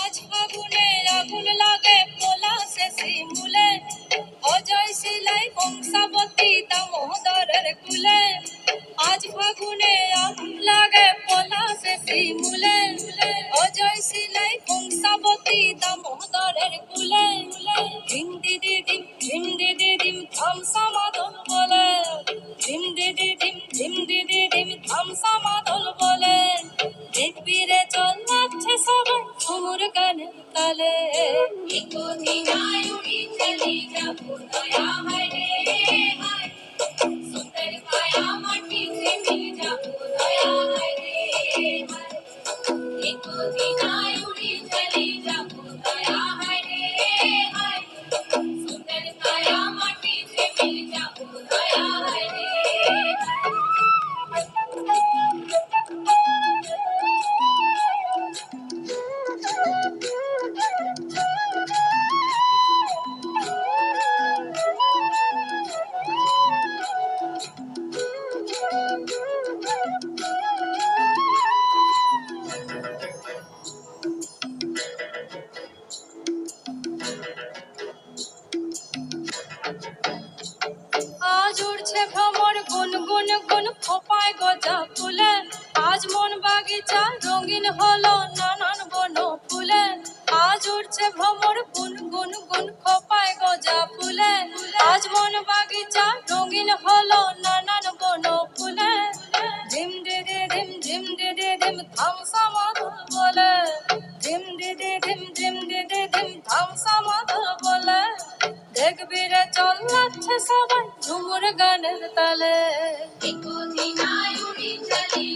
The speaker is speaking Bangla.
আজ ফাগুনে আগুন লাগে পোলা শেষি মূলে। অজয় শিলাই বংশাবতী দামোদরের কুলে। আজ ফাগুনে আগুন লাগে পোলা শেষি মূলে। অজয় শিলাই বংশাবতী দামোদরের কুলে। হিন্দি দিদিম হিন্দি দিদিম থাম সমাদন ঝুমুর গানের তালে আজ গুন গুন গুন খোপায় গজা ফুলে আজ মন বাগিচা রঙিন হলো নানান বন ফুলে আজ উঠছে ভ্রমর গুন গুন গুন খোপায় গজা ফুলে আজ মন বাগিচা রঙিন হলো নানান বন ফুলে ধিম দিদি ধিম ঝিম ডে ধিম থাম ধিম ধিম দিদি ধিম থাম সমাধুর বলে। দেখবি রে চল যাচ্ছে সবাই ঝুমুর গানের তালে। মাটি